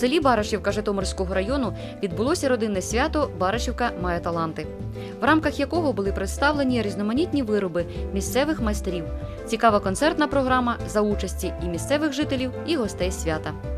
селі Барашівка Житомирського району відбулося родинне свято Барашівка має таланти, в рамках якого були представлені різноманітні вироби місцевих майстерів, цікава концертна програма за участі і місцевих жителів, і гостей свята.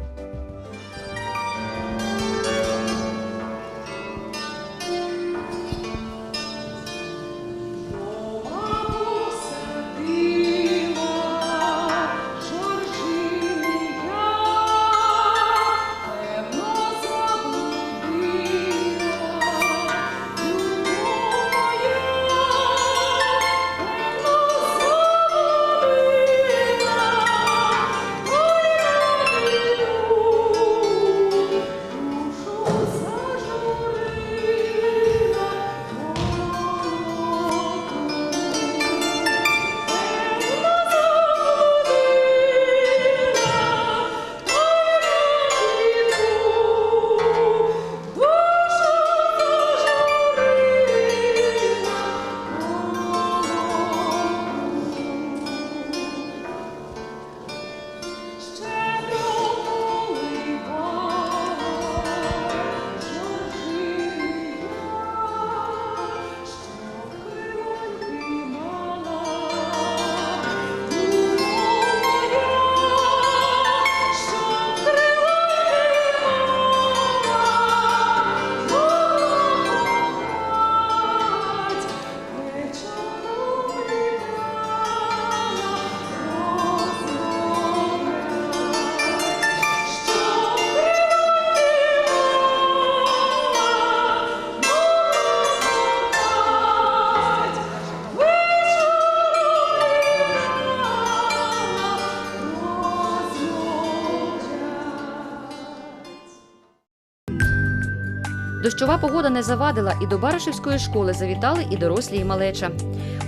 Дощова погода не завадила, і до Баришевської школи завітали і дорослі, і малеча.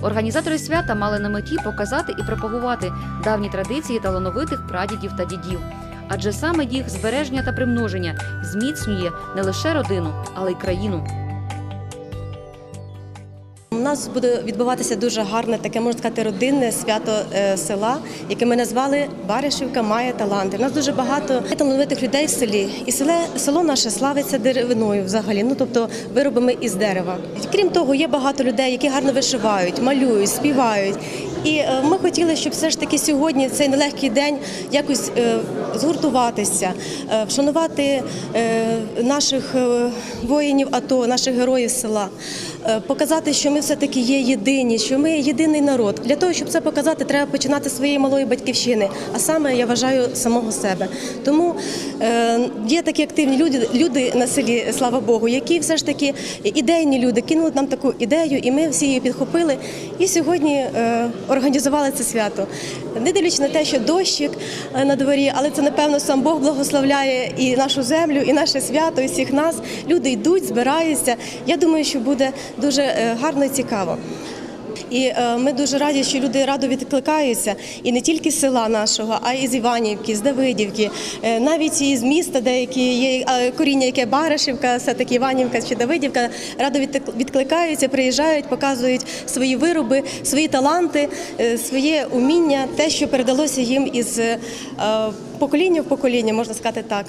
Організатори свята мали на меті показати і пропагувати давні традиції талановитих прадідів та дідів. Адже саме їх збереження та примноження зміцнює не лише родину, але й країну. Нас буде відбуватися дуже гарне, таке можна сказати, родинне свято е, села, яке ми назвали Баришівка має таланти. У нас дуже багато талановитих людей в селі, і селе село наше славиться деревиною взагалі. Ну тобто виробами із дерева. Крім того, є багато людей, які гарно вишивають, малюють, співають. І е, ми хотіли, щоб все ж таки сьогодні, цей нелегкий день, якось е, згуртуватися, вшанувати наших воїнів АТО, наших героїв села, показати, що ми все-таки є єдині, що ми єдиний народ. Для того, щоб це показати, треба починати своєї малої батьківщини, а саме я вважаю самого себе. Тому е, є такі активні люди, люди на селі, слава Богу, які все ж таки ідейні люди кинули нам таку ідею, і ми всі її підхопили. І сьогодні е, організували це свято. Не дивлячись на те, що дощик е, на дворі, але це напевно сам Бог благословляє і нашу землю, і наше свято, і всіх нас. Люди йдуть, збираються. Я думаю, що буде дуже е, гарно і цікаво. І е, ми дуже раді, що люди радо відкликаються і не тільки з села нашого, а й з Іванівки, з Давидівки, е, навіть і з міста, деякі є коріння, яке Баришівка, все таки Іванівка чи Давидівка, радо відкликаються, приїжджають, показують свої вироби, свої таланти, своє уміння, те, що передалося їм із покоління в покоління, можна сказати так.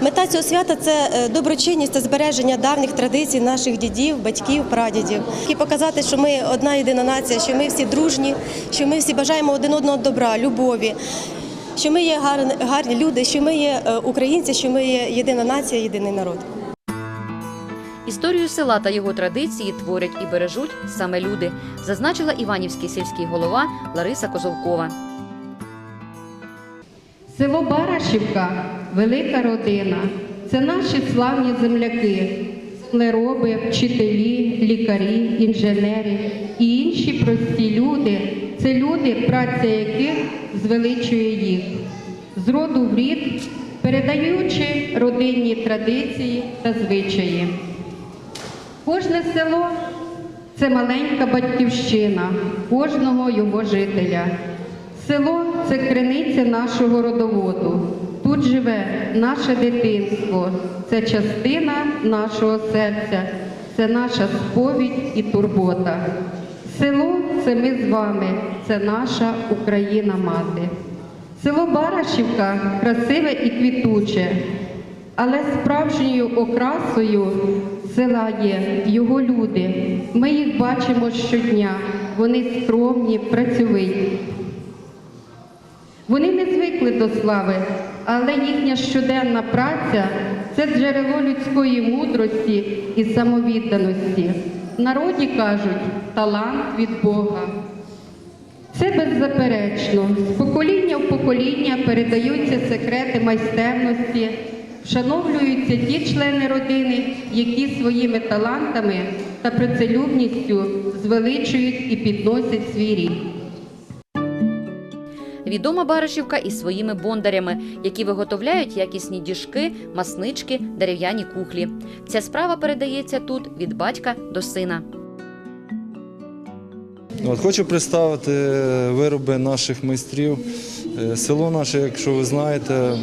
Мета цього свята це е, доброчинність та збереження давніх традицій наших дідів, батьків, прадідів. І показати, що ми одна єдина нація, що ми всі дружні, що ми всі бажаємо один одного добра, любові, що ми є гарні, гарні люди, що ми є е, українці, що ми є єдина нація, єдиний народ. Історію села та його традиції творять і бережуть саме люди, зазначила Іванівський сільський голова Лариса Козовкова. Село Барашівка велика родина. Це наші славні земляки, землероби, вчителі, лікарі, інженери і інші прості люди. Це люди, праця яких звеличує їх. З роду в рід, передаючи родинні традиції та звичаї. Кожне село це маленька батьківщина кожного його жителя. Село це криниця нашого родоводу. Тут живе наше дитинство, це частина нашого серця, це наша сповідь і турбота. Село це ми з вами, це наша Україна мати. Село Барашівка красиве і квітуче. Але справжньою окрасою села є його люди. Ми їх бачимо щодня. Вони скромні, працьовиті. Вони не звикли до слави, але їхня щоденна праця це джерело людської мудрості і самовідданості. В народі кажуть талант від Бога. Це беззаперечно. З покоління в покоління передаються секрети майстерності, вшановлюються ті члени родини, які своїми талантами та працелюбністю звеличують і підносять свій рід. Відома Баришівка із своїми бондарями, які виготовляють якісні діжки, маснички, дерев'яні кухлі. Ця справа передається тут від батька до сина. От, хочу представити вироби наших майстрів. Е, Село наше, якщо ви знаєте,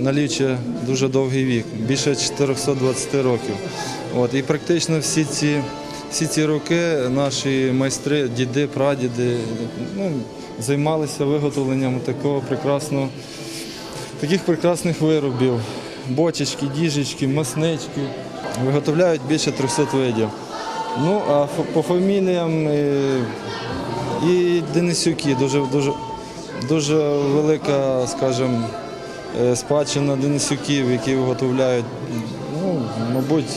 налічує дуже довгий вік, більше 420 років. От, і практично всі ці, всі ці роки наші майстри, діди, прадіди ну, займалися виготовленням такого прекрасного, таких прекрасних виробів. Бочечки, діжечки, маснички. Виготовляють більше 300 видів. Ну, а по фаміліям е, і Денисюки дуже, дуже, дуже велика, скажімо, е, спадщина Денисюків, які виготовляють, ну, мабуть,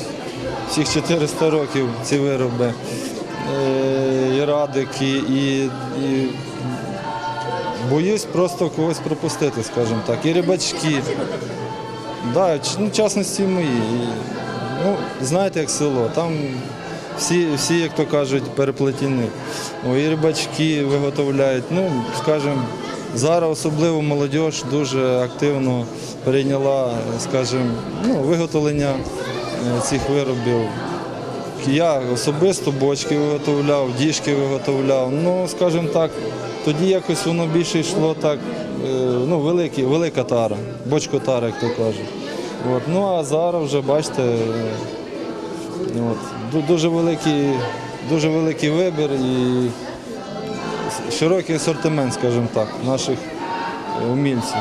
всіх 400 років ці вироби. Е, І радики, і, і боюсь просто когось пропустити, скажімо так. І рибачки. Да, ну, в частності мої. І, Ну, знаєте, як село, там всі, всі як то кажуть, переплетені. І рибачки виготовляють. Ну, скажімо, зараз особливо молодь дуже активно прийняла, скажімо, ну, виготовлення е, цих виробів. Я особисто бочки виготовляв, діжки виготовляв. Ну, скажімо так, тоді якось воно більше йшло так, е, ну, великі, велика тара, бочкотара, як то кажуть. От. Ну а зараз вже бачите, е, от, дуже великий, дуже великий вибір і широкий асортимент, скажімо так, наших е, умільців.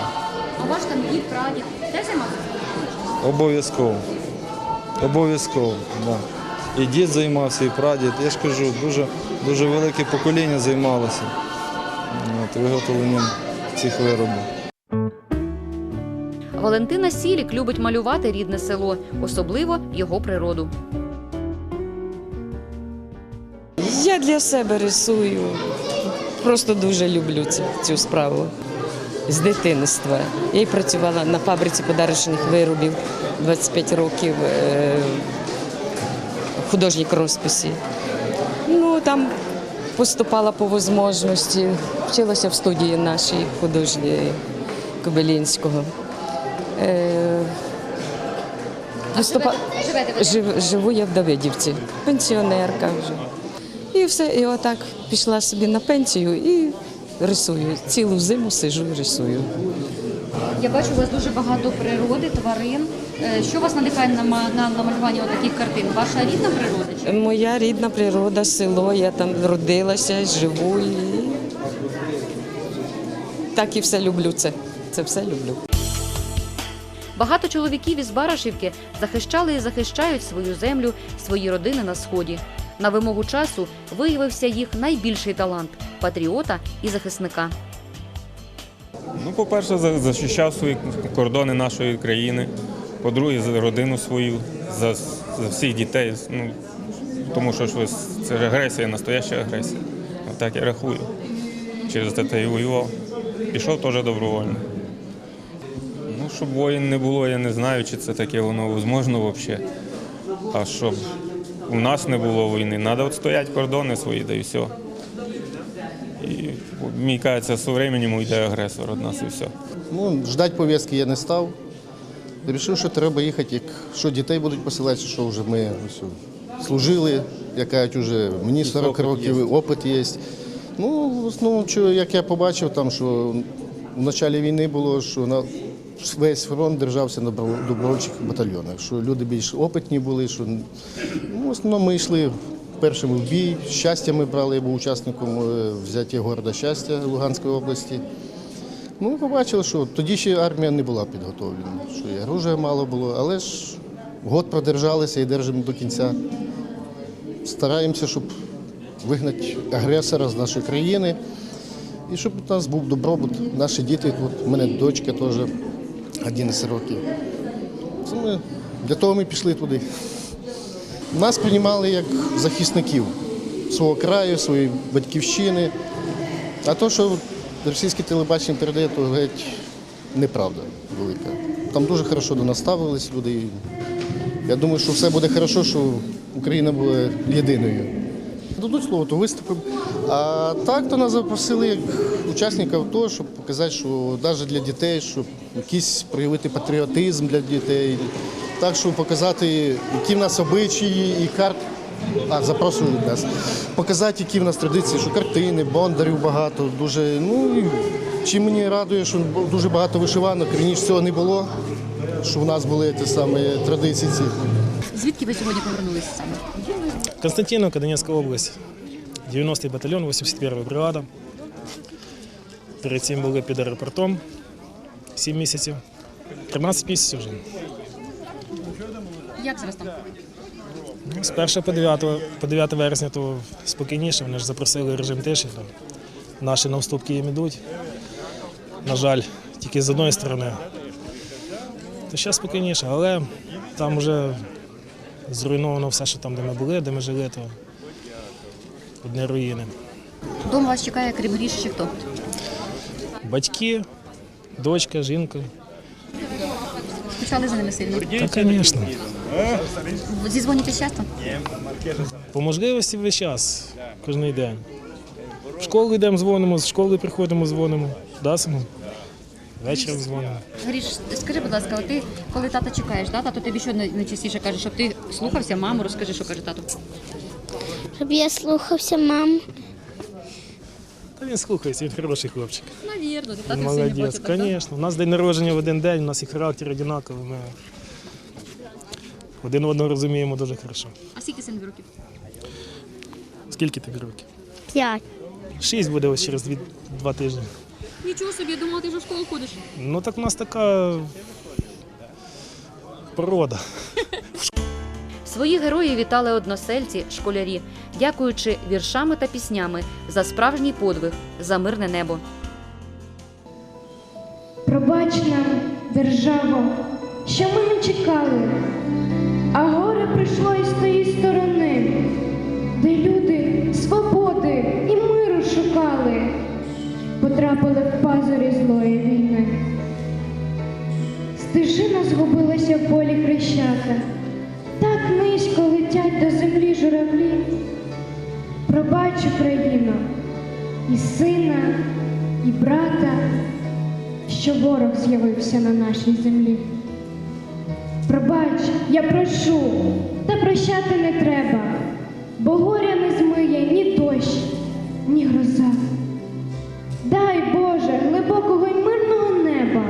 А ваш там дід, прадід теж займався? Обов'язково. Обов'язково, Да. І дід займався, і прадід. Я ж кажу, дуже, дуже велике покоління займалося виготовленням цих виробів. Валентина Сілік любить малювати рідне село, особливо його природу. Я для себе рисую. Просто дуже люблю цю, цю справу з дитинства. Я й працювала на фабриці подарочних виробів 25 років е, розписі. Ну, там поступала по можливості, вчилася в студії нашій художньої Кобилінського. Е, виступа- Жив, живу я в Давидівці, пенсіонерка вже. І все, і отак пішла собі на пенсію і рисую. Цілу зиму сижу і рисую. Я бачу у вас дуже багато природи, тварин. Е, Що вас надихає на, на намалювання таких картин? Ваша рідна природа? Чи? Моя рідна природа, село, я там родилася, живу і так і все люблю це. Це все люблю. Багато чоловіків із Барашівки захищали і захищають свою землю, свої родини на сході. На вимогу часу виявився їх найбільший талант патріота і захисника. Ну, по-перше, за- захищав свої кордони нашої країни. По-друге, за родину свою, за, за всіх дітей. Ну, тому що ж це агресія, настояща агресія. Так я рахую. Через це і воював. Пішов теж добровольно. Ну, щоб воїн не було, я не знаю, чи це таке воно можливо взагалі. А щоб у нас не було війни, треба відстояти кордони свої, да і все. Мені кажеться, з временем уйде агресор від нас і все. Ну, ждать пов'язки я не став. Вирішив, що треба їхати, як що дітей будуть посилати, що вже ми ось, служили, як кажуть, вже мені 40 років, опит є. Ну, в основному, що, як я побачив, там, що в початку війни було, що на весь фронт держався на добровольчих батальйонах, що люди більш опитні були, що ну, в основному ми йшли першими в бій, щастя ми брали, я був учасником е, взяття города щастя Луганської області. Ну, ми побачили, що тоді ще армія не була підготовлена, що і оружия мало було, але ж год продержалися і держимо до кінця. Стараємося, щоб вигнати агресора з нашої країни і щоб у нас був добробут. Наші діти, от у мене дочка теж 11 років. Це ми, для того ми пішли туди. Нас приймали як захисників свого краю, своєї батьківщини. А то, що російське телебачення передає, то геть неправда велика. Там дуже хорошо до нас ставились люди. Я думаю, що все буде хорошо, що Україна буде єдиною. Дадуть слово, то виступимо. А так то нас запросили як учасників того, щоб показати, що навіть для дітей, щоб якийсь проявити патріотизм для дітей, так, щоб показати, які в нас обичаї і карт. А, запрошують нас. Показати, які в нас традиції, що картини, бондарів багато, дуже. Ну і чим мені радує, що дуже багато вишиванок. Раніше цього не було, що в нас були ті самі традиції. ці. Звідки ви сьогодні повернулися саме? Константиновка, Донецкая область. 90-й батальйон, 81-я бригада. Перед цим були під аеропортом 7 місяців. 13 місяців вже. Як зараз там? Ну, З 1 по 9, по 9 вересня то спокійніше, вони ж запросили режим тиші. Там. Наші на уступки їм ідуть. На жаль, тільки з одної сторони. То ще спокійніше, але там вже зруйновано все, що там, де ми були, де ми жили, то одні руїни. Дома вас чекає крім Гріші чи хто? Батьки, дочка, жінка. Скучали за ними сильно. Та, звісно. Зізвонитесь часто? По можливості весь час, кожен день. В школу йдемо, дзвонимо, з школи приходимо, дзвонимо. Дасимо. Вечором дзвонимо. Гріш, скажи, будь ласка, ти коли тата чекаєш, да? тато тобі що найчастіше каже, щоб ти слухався маму, розкажи, що каже тато. Щоб я слухався маму. Та він слухається, він хороший хлопчик. Навірно, ти тато Молодець, звісно. У нас день народження в один день, у нас і характер однаковий. Ми один одного розуміємо дуже хорошо. А скільки син років? Скільки тобі років? П'ять. Шість буде ось через дві, два тижні. Нічого собі, я думала, ти вже в школу ходиш. Ну так у нас така порода. Своїх героїв вітали односельці, школярі, дякуючи віршами та піснями за справжній подвиг, за мирне небо. Пробач нам, державо, що ми не чекали, а горе прийшло із тої сторони, де люди свободи і миру шукали, потрапили в пазурі злої війни. Стежина згубилася в полі хрещата, так низько летять до землі журавлі. Пробач, Україно, і сина, і брата що ворог з'явився на нашій землі. Я прошу, та прощати не треба, бо горя не змиє ні дощ, ні гроза. Дай Боже глибокого й мирного неба,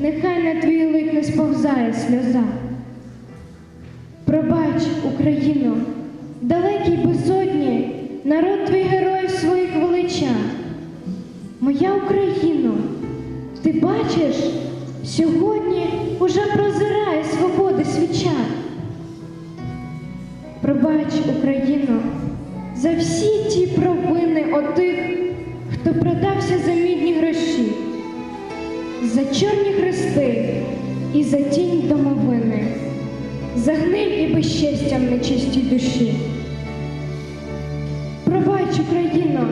нехай на твій лик не сповзає сльоза. Пробач, Україно, далекій безодні народ твій героїв своїх велича. Моя Україно, ти бачиш, сьогодні уже прозирає свободи свіча. Пробач, Україно, за всі ті провини отих, хто продався за мідні гроші, за чорні хрести і за тінь домовини, за гниль і безчестя в нечистій душі. Пробач, Україно,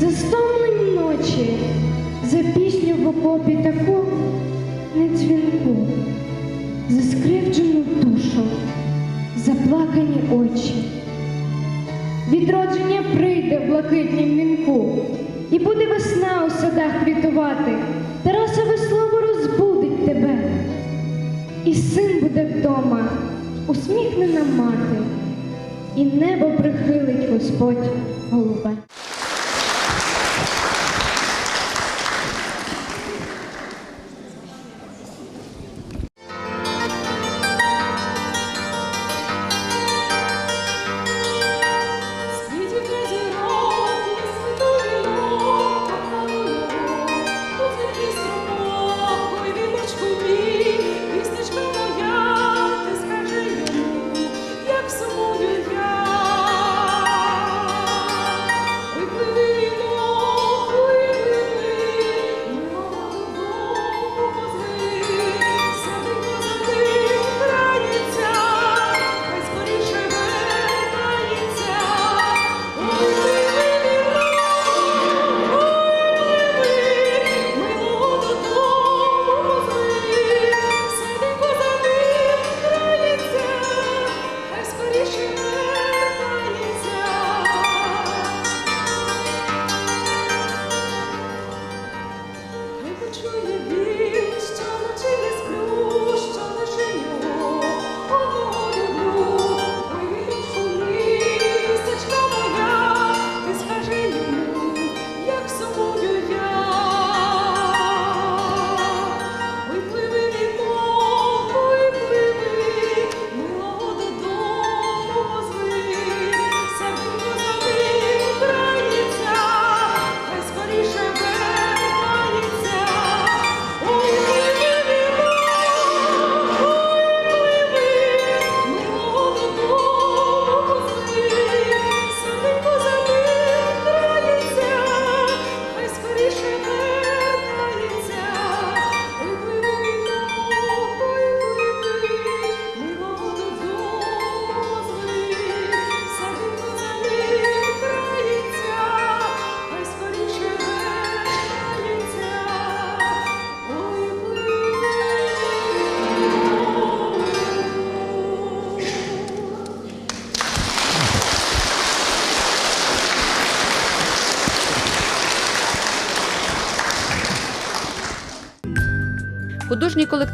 за стомлені ночі, за пісню в окопі таку недзвінку, за скривджену душу, заплакані очі. Відродження прийде в блакитнім вінку, і буде весна у садах квітувати, Тарасове слово розбудить тебе, і син буде вдома, усміхнена мати, і небо прихилить Господь голубе.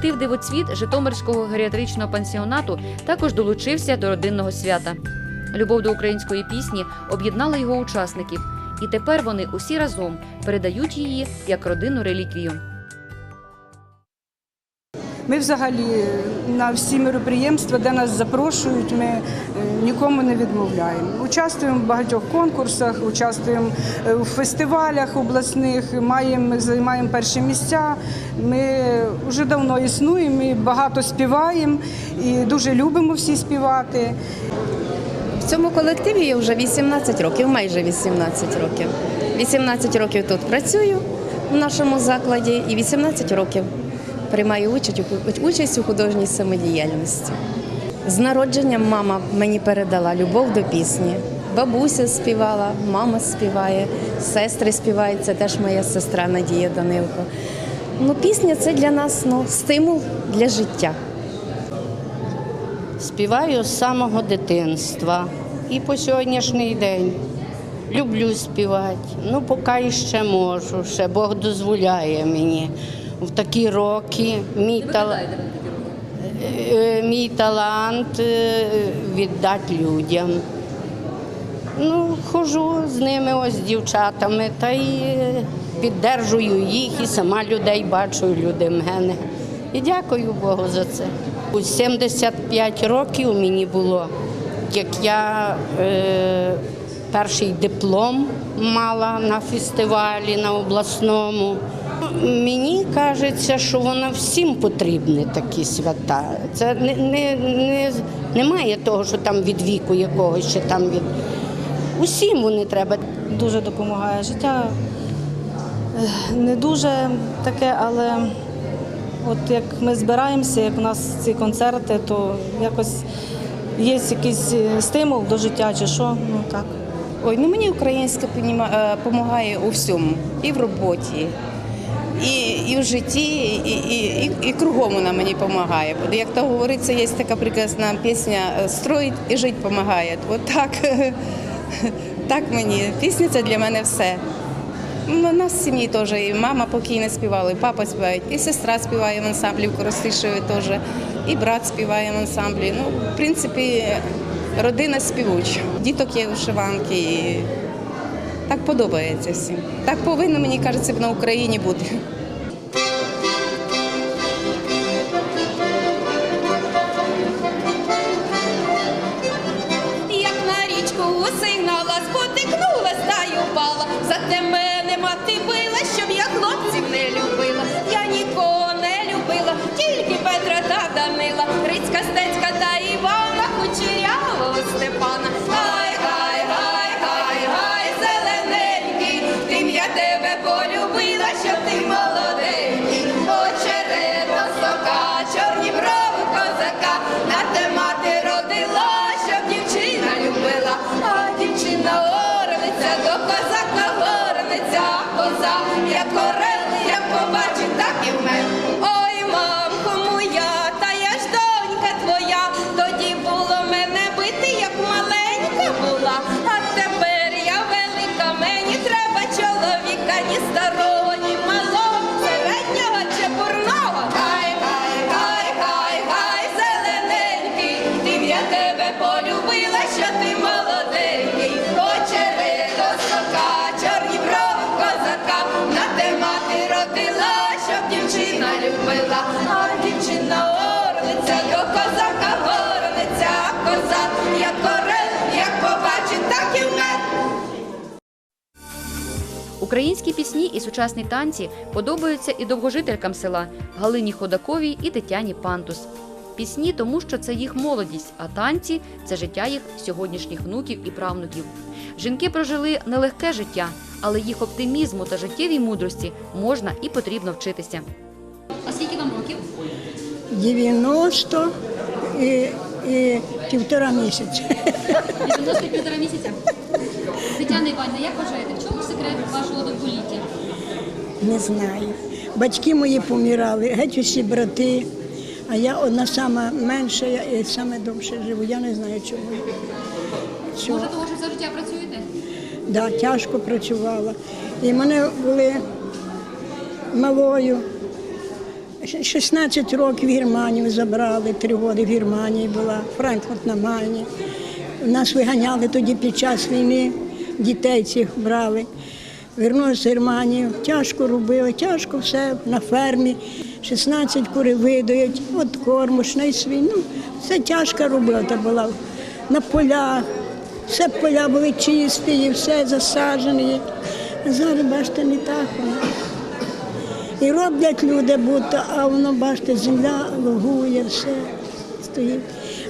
Колектив Дивоцвіт Житомирського геріатричного пансіонату також долучився до родинного свята. Любов до української пісні об'єднала його учасників, і тепер вони усі разом передають її як родинну реліквію. Ми взагалі на всі мероприємства, де нас запрошують, ми е, нікому не відмовляємо. Участвуємо в багатьох конкурсах, участвуємо е, у фестивалях обласних, маємо, займаємо перші місця. Ми вже давно існуємо, і багато співаємо і дуже любимо всі співати. В цьому колективі я вже 18 років, майже 18 років. 18 років тут працюю в нашому закладі і 18 років приймаю участь, участь у художній самодіяльності. З народженням мама мені передала любов до пісні. Бабуся співала, мама співає, сестри співають, це теж моя сестра Надія Данилко. Ну, пісня це для нас ну, стимул для життя. Співаю з самого дитинства і по сьогоднішній день. Люблю співати. Ну, поки ще можу, ще Бог дозволяє мені. В такі роки мій, тал... е, мій талант е, віддати людям. Ну, хожу з ними, ось з дівчатами, та й е, піддержую їх і сама людей бачу, люди мене. І дякую Богу за це. У 75 років мені було, як я е, перший диплом мала на фестивалі на обласному. Мені кажеться, що воно всім потрібні такі свята. Це не, не, не, немає того, що там від віку якогось, чи там від. Усім вони треба. Дуже допомагає життя. Не дуже таке, але от як ми збираємося, як у нас ці концерти, то якось є якийсь е, стимул до життя чи що. Ну так. Ой, ну мені українська допомагає у всьому, і в роботі, і, і в житті, і, і, і, і кругом вона мені допомагає. Як то говориться, є така прекрасна пісня «Строїть і жити допомагає». От так, так мені. Пісня це для мене все. У нас в сім'ї теж і мама покійна співала, і папа співає, і сестра співає в ансамблі в Коростишеві теж, і брат співає в ансамблі. Ну, в принципі, родина співуча. Діток є вишиванки. Так подобається всім. Так повинно, мені кажеться, на Україні бути. Українські пісні і сучасні танці подобаються і довгожителькам села Галині Ходаковій і Тетяні Пантус. Пісні, тому що це їх молодість, а танці це життя їх сьогоднішніх внуків і правнуків. Жінки прожили нелегке життя, але їх оптимізму та життєвій мудрості можна і потрібно вчитися. А скільки вам років? 90 і, і півтора місяця. 90 і півтора місяця. Тетяна Івановна, як вважаєте, секрет вашого довголіття? Не знаю. Батьки мої помирали, геть усі брати, а я одна сама менша і саме довше живу. Я не знаю чому. Чого. Може, того, що все життя працюєте? Да, тяжко працювала. І мене були малою. 16 років в Германію забрали, три роки в Германії була, Франкфурт на Майні. Нас виганяли тоді під час війни, дітей цих брали. Вернулися в Германію, тяжко робили, тяжко все на фермі. 16 кури видають, от кормушний свій. Ну, це тяжка робота була. На полях, все поля були чисті, все засаджені. Зараз, бачите, не так. І роблять люди, будто, а воно, бачите, земля лугує, все стоїть.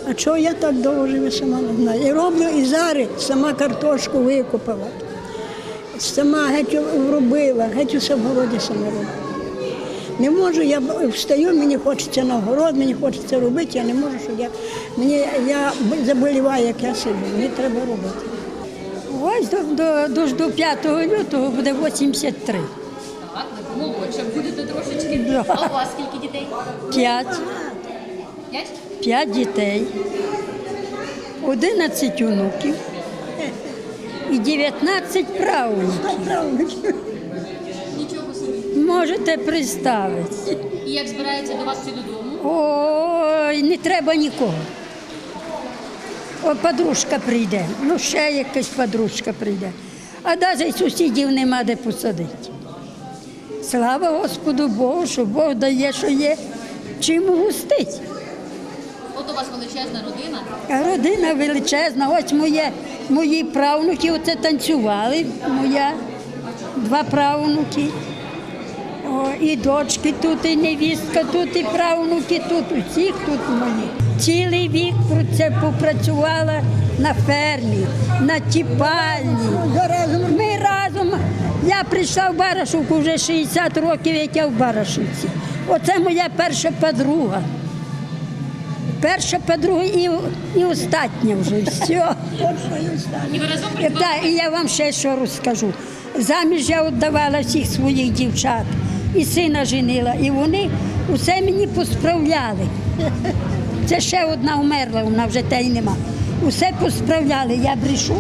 А чого я так довго живу, сама не знаю. І роблю і зараз сама картошку викопала. Сама геть робила, геть усе в городі сама робила. Не можу, я встаю, мені хочеться на город, мені хочеться робити, я не можу, що я, мені, я заболіваю, як я сиджу, мені треба робити. Ось до, до, до, до 5 лютого буде 83. Так, ви молодша будете трошечки. Да. А у вас скільки дітей? П'ять. П'ять? П'ять дітей, 11 онуків і 19 правнуків. Нічого собі. Можете представити. І як збирається до вас всі додому? Ой, не треба нікого. О, подружка прийде, ну ще якась подружка прийде. А навіть сусідів нема де посадити. Слава Господу Богу, що Бог дає, що є чим густить. От у вас величезна родина. Родина величезна, ось моє, мої правнуки оце танцювали, моя, два правнуки. О, і дочки тут, і невістка тут, і правнуки тут, усіх тут мої. Цілий вік про це попрацювала на фермі, на тіпальні. Ми разом. Я прийшла в Барашівку вже 60 років, як я в Барашівці. Оце моя перша подруга. Перша подруга і, і остання вже все. І ви разом Так, і я вам ще що розкажу. Заміж я віддавала всіх своїх дівчат і сина женила, і вони усе мені посправляли. Це ще одна вмерла, вона вже те й нема. Усе посправляли, я брешу.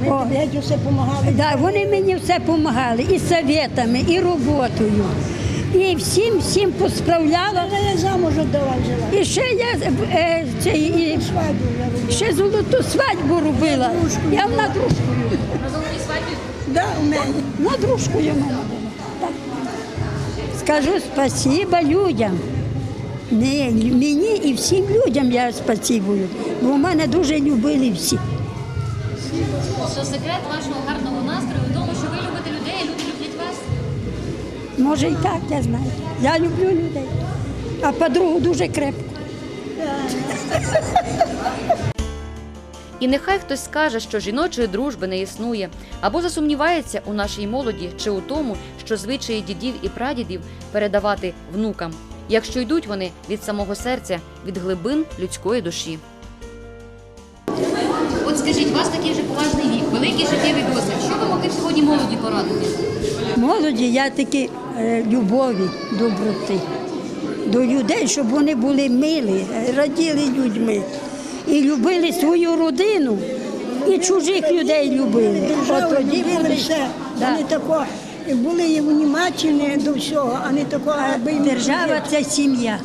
Ми О. допомагали. Да, вони мені все допомагали і советами, і роботою. І всім всім посправляла. Вона я замуж віддала жила. І ще я е, це, і, Свадьбу ще золоту свадьбу робила. Я на дружкою. На золотій свадьбі? Да, у мене. На дружкою в мене була. Так. Скажу спасіба людям. Не, мені і всім людям я спасибую, бо в мене дуже любили всі. Що секрет вашого гарного Може і так, я знаю. Я люблю людей, а подругу дуже крепко. І нехай хтось скаже, що жіночої дружби не існує, або засумнівається у нашій молоді чи у тому, що звичаї дідів і прадідів передавати внукам, якщо йдуть вони від самого серця, від глибин людської душі. От скажіть, у вас такий вже поважний вік, великий життєвий досвід. Що ви могли сьогодні молоді порадити? Молоді я такі любові, доброти до людей, щоб вони були милі, е, раділи людьми і любили свою родину, і чужих людей любили. Державу тоді любили все. Вони тако були внімательні до всього, а не тако, аби Держава це сім'я.